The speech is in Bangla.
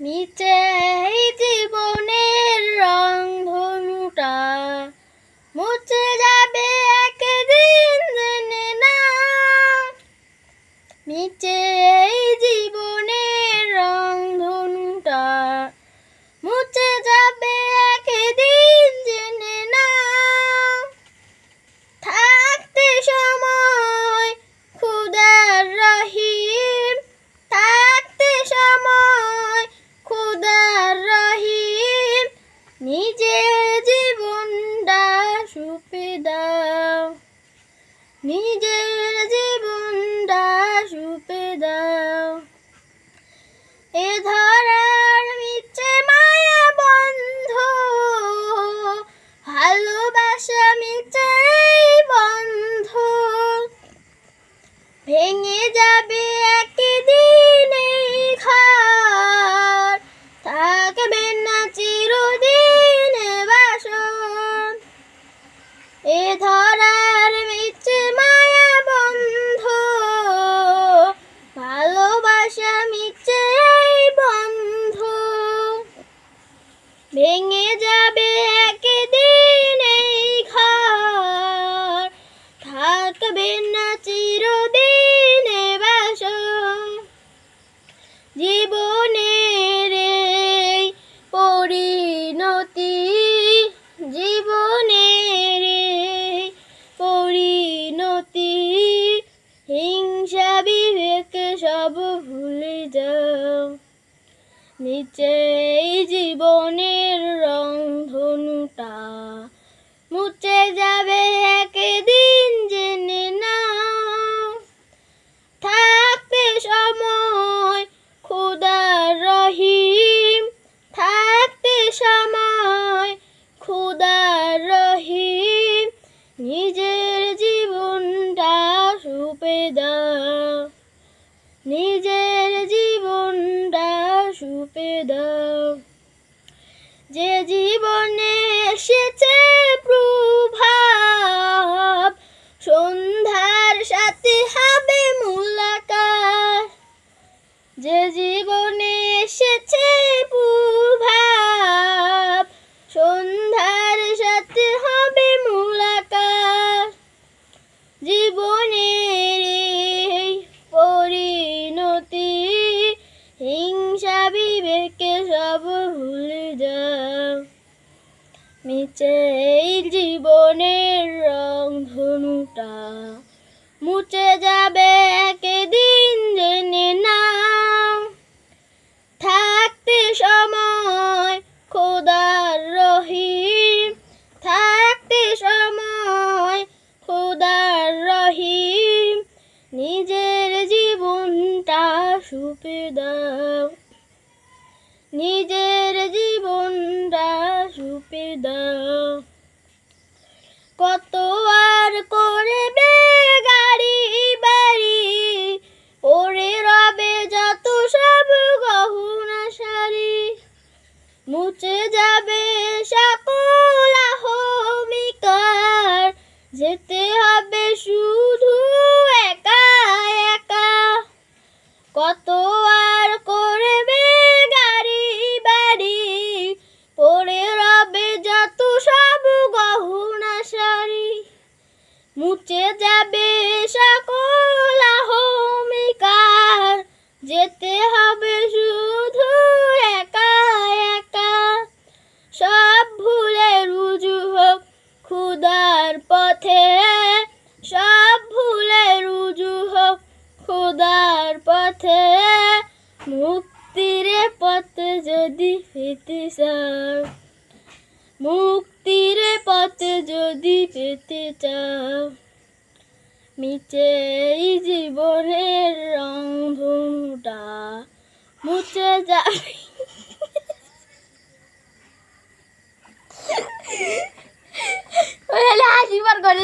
নিচে এই নিজের জীবনটা সুপে দাও। এ ধরার মিছে মায়া বন্ধ। ভালোবাসা মিছে বন্ধ। ভেঙে যাবে ভেঙে যাবে একদিন এই ঘর। থাকবে না চিরদিন নিচে জীবনের রং ধনুটা মুছে যাবে একদিন যে জীবনে এসেছে প্রভাব সন্ধ্যার সাথে হবে মুলাকাত। জীবনের পরিণতি, হিংসা বিবেকে সব ভুলে যাও। মিছে এই জীবনের রং ধনুটা, মুছে যাবে একদিন জেনে না সময় খোদার রহিম। থাকতে সময় খোদার রহিম। নিজের জীবনটা সুপে দাও। নিজের জীবনটা সুপে দাও। কত আর করবে যেতে হবে শুধু একা একা। কত আর করবে গাড়ি, বাড়ি? পড়ে রবে যত সব গহনা শাড়ি। মুছে যাবে সকল আহমিকার। যেতে পথে সব ভুলে রুজু হোক খুদার পথে। মুক্তির পথে যদি পেতে চাও, মুক্তির পথে যদি পেতে চাও, মিছে এই জীবনের রং ধনুটা মুছে যাবে। એટલે આ જીવન કરે